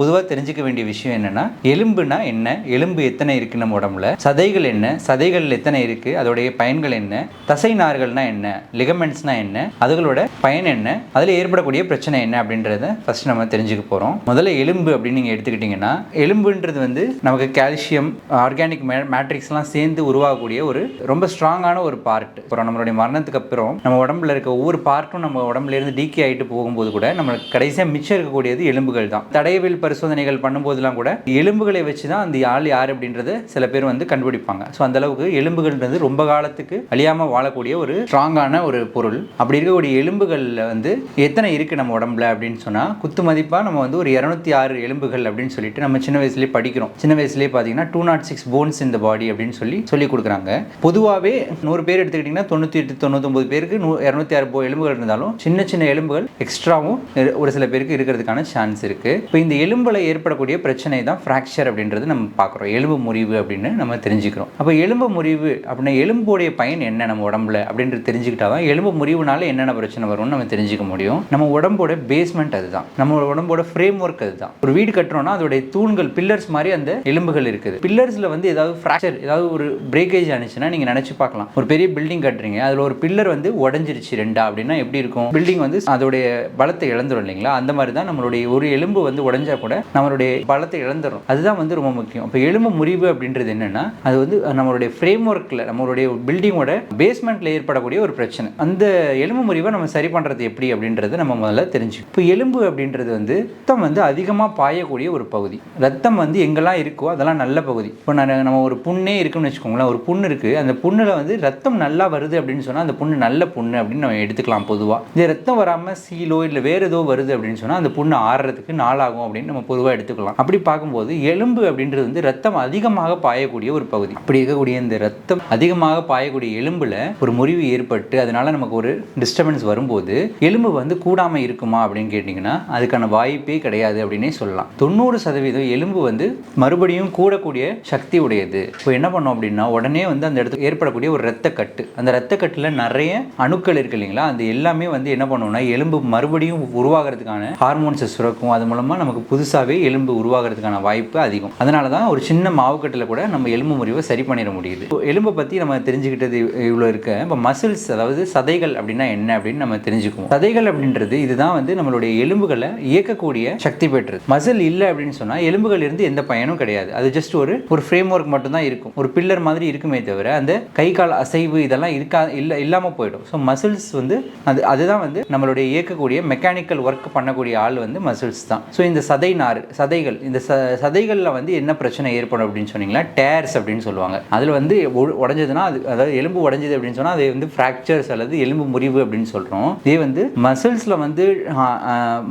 பொதுவாக தெரிஞ்சுக்க வேண்டிய விஷயம் என்னென்னா எலும்புனா என்ன? எலும்பு எத்தனை இருக்கு நம்ம உடம்புல? சதைகள் என்ன? சதைகள் எத்தனை இருக்கு? அதோடைய பயன்கள் என்ன? தசை நார்கள்னா என்ன? லிகமெண்ட்ஸ்னா என்ன? அதுகளோட பயன் என்ன? அதில் ஏற்படக்கூடிய பிரச்சனை என்ன அப்படின்றத ஃபர்ஸ்ட் நம்ம தெரிஞ்சுக்க போகிறோம் முதல்ல எலும்பு அப்படின்னு நீங்கள் எடுத்துக்கிட்டிங்கன்னா எலும்புன்றது வந்து நமக்கு கால்சியம் ஆர்கானிக் மேட்ரிக்ஸ்லாம் சேர்ந்து உருவாகக்கூடிய ஒரு ரொம்ப ஸ்ட்ராங்கான ஒரு பார்ட் அப்புறம் நம்மளுடைய மரணத்துக்கு அப்புறம் நம்ம உடம்புல இருக்க ஒவ்வொரு பார்ட்டும் நம்ம உடம்புல இருந்து டீக்கே ஆகிட்டு போகும்போது கூட நம்மளுக்கு கடைசியாக மிச்சம் இருக்கக்கூடியது எலும்புகள் தான். தடையவில் பரிசோதனைகள் பண்ணும்போதெல்லாம் கூட எலும்புகளை வச்சு தான் அந்த ஆள் யார் அப்படின்றத சில பேர் வந்து கண்டுபிடிப்பாங்க. ஸோ அந்த அளவுக்கு எலும்புகள்ன்றது ரொம்ப காலத்துக்கு அழியாமல் வாழக்கூடிய ஒரு ஸ்ட்ராங்கான ஒரு பொருள். அப்படி இருக்கக்கூடிய எலும்புகளில் வந்து எத்தனை இருக்குது நம்ம உடம்புல அப்படின்னு சொன்னால் குத்து மதிப்பாக நம்ம வந்து ஒரு இரநூத்தி ஆறு எலும்புகள் அப்படின்னு சொல்லிட்டு நம்ம சின்ன வயசுலேயே படிக்கிறோம். சின்ன வயசுலேயே பார்த்தீங்கன்னா டூ நாட் சிக்ஸ் போன்ஸ் இந்த பாடி அப்படின்னு சொல்லி சொல்லி கொடுக்குறாங்க. பொதுவாகவே நூறு பேர் எடுத்துக்கிட்டிங்கன்னா தொண்ணூற்றி எட்டு தொண்ணூத்தொம்பது பேருக்கு நூ இரநூத்தி ஆறு எலும்புகள் இருந்தாலும் சின்ன சின்ன எலும்புகள் எக்ஸ்ட்ராவும் ஒரு சில பேருக்கு இருக்கிறதுக்கான சான்ஸ் இருக்குது இப்போ இந்த எலும்பு எலும்பில் ஏற்படக்கூடிய பிரச்சனை தான் ஃப்ராக்சர் அப்படின்றது நம்ம பார்க்குறோம். எலும்பு முறிவு அப்படின்னு நம்ம தெரிஞ்சுக்கிறோம். அப்போ எலும்பு முறிவு அப்படின்னா எலும்போடைய பயன் என்ன நம்ம உடம்புல அப்படின்றது தெரிஞ்சுக்கிட்டா தான் எலும்பு முறிவுனால என்னென்ன பிரச்சனை வரும்னு நம்ம தெரிஞ்சுக்க முடியும். நம்ம உடம்போட பேஸ்மெண்ட் அதுதான். நம்ம உடம்போட ஃப்ரேம் ஒர்க் அதுதான். ஒரு வீடு கட்டுறோம்னா அதோடைய தூண்கள் பில்லர்ஸ் மாதிரி அந்த எலும்புகள் இருக்குது. பில்லர்ஸில் வந்து ஏதாவது ஃப்ராக்சர் ஏதாவது ஒரு பிரேக்கேஜ் ஆனிச்சுன்னா நீங்கள் நினச்சி பார்க்கலாம். ஒரு பெரிய பில்டிங் கட்டுறீங்க. அதில் ஒரு பில்லர் வந்து உடஞ்சிருச்சு ரெண்டா அப்படின்னா எப்படி இருக்கும்? பில்டிங் வந்து அதோடைய பலத்தை இழந்துரும் இல்லைங்களா? அந்த மாதிரி தான் நம்மளுடைய ஒரு எலும்பு வந்து உடஞ்ச கூட நம்மளுடைய பலத்தை இழந்துரும் அதுதான் வந்து ரொம்ப முக்கியம். இப்போ எலும்பு முறிவு அப்படின்றது என்னன்னா அது வந்து நம்மளுடைய ஃப்ரேம் ஒர்க்கில் நம்மளுடைய பில்டிங்கோட பேஸ்மெண்ட்டில் ஏற்படக்கூடிய ஒரு பிரச்சனை. அந்த எலும்பு முறிவை நம்ம சரி பண்ணுறது எப்படி அப்படின்றது நம்ம முதல்ல தெரிஞ்சு இப்போ எலும்பு அப்படின்றது வந்து ரத்தம் வந்து அதிகமாக பாயக்கூடிய ஒரு பகுதி. ரத்தம் வந்து எங்கெல்லாம் இருக்கோ அதெல்லாம் நல்ல பகுதி. இப்போ நான் நம்ம ஒரு புண்ணே இருக்குன்னு வச்சுக்கோங்களேன் ஒரு புண்ணு இருக்குது அந்த புண்ணில் வந்து ரத்தம் நல்லா வருது அப்படின்னு சொன்னால் அந்த புண்ணு நல்ல புண்ணு அப்படின்னு நம்ம எடுத்துக்கலாம் பொதுவாக இந்த ரத்தம் வராமல் சீலோ இல்லை வேறு ஏதோ வருது அப்படின்னு சொன்னால் அந்த புண்ணு ஆறுறதுக்கு நாளாகும் அப்படின்னு நம்ம பொதுவாக எடுத்துக்கலாம். அப்படி பார்க்கும்போது எலும்பு அப்படின்றது வந்து ரத்தம் அதிகமாக பாயக்கூடிய ஒரு பகுதி. அப்படி இருக்கக்கூடிய இந்த ரத்தம் அதிகமாக பாயக்கூடிய எலும்பில் ஒரு முறிவு ஏற்பட்டு அதனால நமக்கு ஒரு டிஸ்டர்பன்ஸ் வரும்போது எலும்பு வந்து கூடாமல் இருக்குமா அப்படின்னு கேட்டிங்கன்னா அதுக்கான வாய்ப்பே கிடையாது அப்படின்னே சொல்லலாம். தொண்ணூறு சதவீதம் எலும்பு வந்து மறுபடியும் கூடக்கூடிய சக்தி உடையது. இப்போ என்ன பண்ணோம் அப்படின்னா உடனே வந்து அந்த இடத்துக்கு ஏற்படக்கூடிய ஒரு ரத்த கட்டு. அந்த ரத்த கட்டில் நிறைய அணுக்கள் இருக்கு இல்லைங்களா? அந்த எல்லாமே வந்து என்ன பண்ணுவோம்னா எலும்பு மறுபடியும் உருவாகிறதுக்கான ஹார்மோன்ஸை சுரக்கும். அது மூலமாக நமக்கு புது புதுசாகவே எலும்பு உருவாகிறதுக்கான வாய்ப்பு அதிகம். அதனால தான் ஒரு சின்ன மாவுக்கட்டில் கூட நம்ம எலும்பு முறிவை சரி பண்ணிட முடியுது. எலும்பை பற்றி நம்ம தெரிஞ்சுக்கிட்டது இவ்வளோ இருக்க. இப்போ மசில்ஸ் அதாவது சதைகள் அப்படின்னா என்ன அப்படின்னு நம்ம தெரிஞ்சுக்குவோம். சதைகள் அப்படின்றது இதுதான் வந்து நம்மளுடைய எலும்புகளை இயக்கக்கூடிய சக்தி பெற்றது. மசில் இல்லை அப்படின்னு சொன்னால் எலும்புகள் இருந்து எந்த பயனும் கிடையாது. அது ஜஸ்ட் ஒரு ஒரு ஃப்ரேம் ஒர்க் மட்டும்தான் இருக்கும். ஒரு பில்லர் மாதிரி இருக்குமே தவிர அந்த கை கால் அசைவு இதெல்லாம் இருக்கா இல்லை இல்லாமல் போயிடும். ஸோ மசில்ஸ் வந்து அது அதுதான் வந்து நம்மளுடைய இயக்கக்கூடிய மெக்கானிக்கல் ஒர்க் பண்ணக்கூடிய ஆள் வந்து மசில்ஸ் தான். ஸோ இந்த சதை சதை நார் சதைகள். இந்த ச சதைகளில் வந்து என்ன பிரச்சனை ஏற்படும் அப்படின்னு சொன்னீங்கன்னா டேர்ஸ் அப்படின்னு சொல்லுவாங்க. அதில் வந்து உடஞ்சதுன்னா அது அதாவது எலும்பு உடஞ்சது அப்படின்னு சொன்னால் அது வந்து ஃப்ராக்சர்ஸ் அல்லது எலும்பு முறிவு அப்படின்னு சொல்கிறோம் இதே வந்து மசில்ஸில் வந்து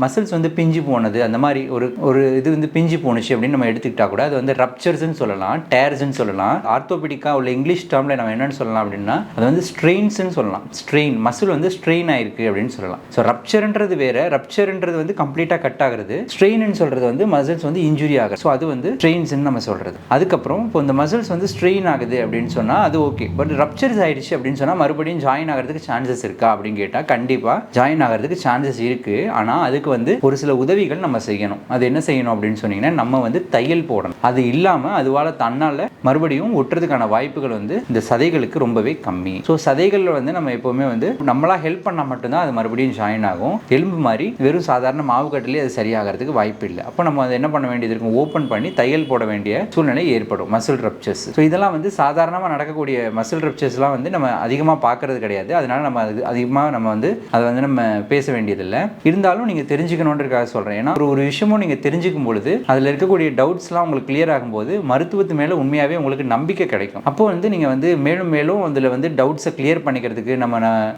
மசில்ஸ் வந்து பிஞ்சு போனது அந்த மாதிரி ஒரு ஒரு இது வந்து பிஞ்சு போணுச்சு அப்படின்னு நம்ம எடுத்துக்கிட்டா கூட அது வந்து ரப்சர்ஸ்னு சொல்லலாம் டேர்ஸ்ன்னு சொல்லலாம். ஆர்த்தோபெடிக்காக உள்ள இங்கிலீஷ் டேர்மில் நம்ம என்னென்னு சொல்லலாம் அப்படின்னா அது வந்து ஸ்ட்ரெயின்ஸ்னு சொல்லலாம். ஸ்ட்ரெயின் மசில் வந்து ஸ்ட்ரெயின் ஆயிருக்கு அப்படின்னு சொல்லலாம். ஸோ ரப்சர்ன்றது வேற ரப்சர்ன்றது வந்து கம்ப்ளீட்டாக கட் ஆகுறது. ஸ்ட்ரெயின்னு சொல்கிறது வந்து மசில்ஸ் வந்து இன்ஜுரி ஆகுது. ஸோ அது வந்து ஸ்ட்ரெயின்ஸ்னு நம்ம சொல்கிறது அதுக்கப்புறம் இப்போ இந்த மசில்ஸ் வந்து ஸ்ட்ரெயின் ஆகுது அப்படின்னு சொன்னால் அது ஓகே பட் ரப்சர்ஸ் ஆகிடுச்சு அப்படின்னு சொன்னால் மறுபடியும் ஜாயின் ஆகிறதுக்கு சான்சஸ் இருக்கா அப்படின்னு கேட்டால் கண்டிப்பாக ஜாயின் ஆகிறதுக்கு சான்சஸ் இருக்குது ஆனால் அதுக்கு வந்து ஒரு சில உதவிகள் நம்ம செய்யணும். அது என்ன செய்யணும் அப்படின்னு சொன்னீங்கன்னா நம்ம வந்து தையல் போடணும். அது இல்லாமல் அதுவால் தன்னால் மறுபடியும் ஒட்டுறதுக்கான வாய்ப்புகள் வந்து இந்த சதைகளுக்கு ரொம்பவே கம்மி. ஸோ சதைகளில் வந்து நம்ம எப்போவுமே வந்து நம்மளாக ஹெல்ப் பண்ணால் மட்டும்தான் அது மறுபடியும் ஜாயின் ஆகும். எலும்பு மாதிரி வெறும் சாதாரண மாவு கட்டிலே அது சரியாகிறதுக்கு வாய்ப்பு இல்லை. அப்போ நம்ம அதை என்ன பண்ண வேண்டியது இருக்கும்? ஓப்பன் பண்ணி தையல் போட வேண்டிய சூழ்நிலை ஏற்படும். மசில் ரப்சர்ஸ் ஸோ இதெல்லாம் வந்து சாதாரணமாக நடக்கக்கூடிய மசில் ரப்சர்ஸ்லாம் வந்து நம்ம அதிகமாக பார்க்கறது கிடையாது. அதனால நம்ம அது அதிகமாக நம்ம வந்து அதை வந்து நம்ம பேச வேண்டியதில்லை. இருந்தாலும் நீங்கள் தெரிஞ்சுக்கணுன்றதுக்காக சொல்கிறேன் ஏன்னா ஒரு ஒரு விஷயமும் நீங்கள் தெரிஞ்சுக்கும் பொழுது அதில் இருக்கக்கூடிய டவுட்ஸ்லாம் உங்களுக்கு கிளியர் ஆகும்போது மருத்துவத்து மேலே உண்மையாகவே உங்களுக்கு நம்பிக்கை கிடைக்கும். அப்போ வந்து நீங்கள் வந்து மேலும் மேலும் அதில் வந்து டவுட்ஸை கிளியர் பண்ணிக்கிறதுக்கு நம்ம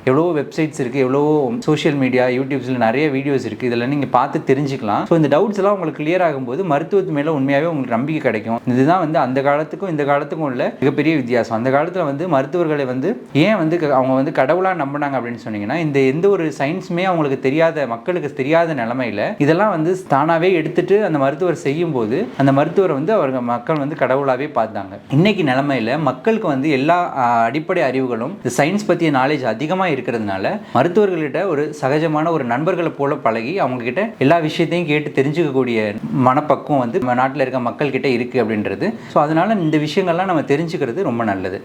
எவ்வளோ வெப்சைட்ஸ் இருக்குது எவ்வளோ சோஷியல் மீடியா யூடியூப்ஸில் நிறைய வீடியோஸ் இருக்குது இதெல்லாம் நீங்கள் பார்த்து தெரிஞ்சுக்கலாம். ஸோ இந்த டவுட்ஸ் தெளிவாக உங்களுக்கு கிளியர் ஆகும்போது மருத்துவத்து மேலே உண்மையாகவே உங்களுக்கு நம்பிக்கை கிடைக்கும். இதுதான் வந்து அந்த காலத்துக்கும் இந்த காலத்துக்கும் உள்ள மிகப்பெரிய வித்தியாசம். அந்த காலத்தில் வந்து மருத்துவர்களை வந்து ஏன் வந்து க- அவங்க வந்து கடவுளாக நம்பினாங்க அப்படின்னு சொன்னீங்கன்னா இந்த எந்த ஒரு சயின்ஸுமே அவங்களுக்கு தெரியாத மக்களுக்கு தெரியாத நிலமையில இதெல்லாம் வந்து தானாகவே எடுத்துட்டு அந்த மருத்துவர் செய்யும்போது அந்த மருத்துவரை வந்து அவங்க மக்கள் வந்து கடவுளாகவே பார்த்தாங்க. இன்னைக்கு நிலமையில மக்களுக்கு வந்து எல்லா அடிப்படை அறிவுகளும் இந்த சயின்ஸ் பற்றிய நாலேஜ் அதிகமாக இருக்கிறதுனால மருத்துவர்கள்கிட்ட ஒரு சகஜமான ஒரு நண்பர்களை போல பழகி அவங்க கிட்ட எல்லா விஷயத்தையும் கேட்டு தெரிஞ்சுக்க சிந்திக்கக்கூடிய மனப்பக்குவம் வந்து நம்ம நாட்டில் இருக்க மக்கள்கிட்ட இருக்குது அப்படின்றது. ஸோ அதனால் இந்த விஷயங்கள்லாம் நம்ம தெரிஞ்சுக்கிறது ரொம்ப நல்லது.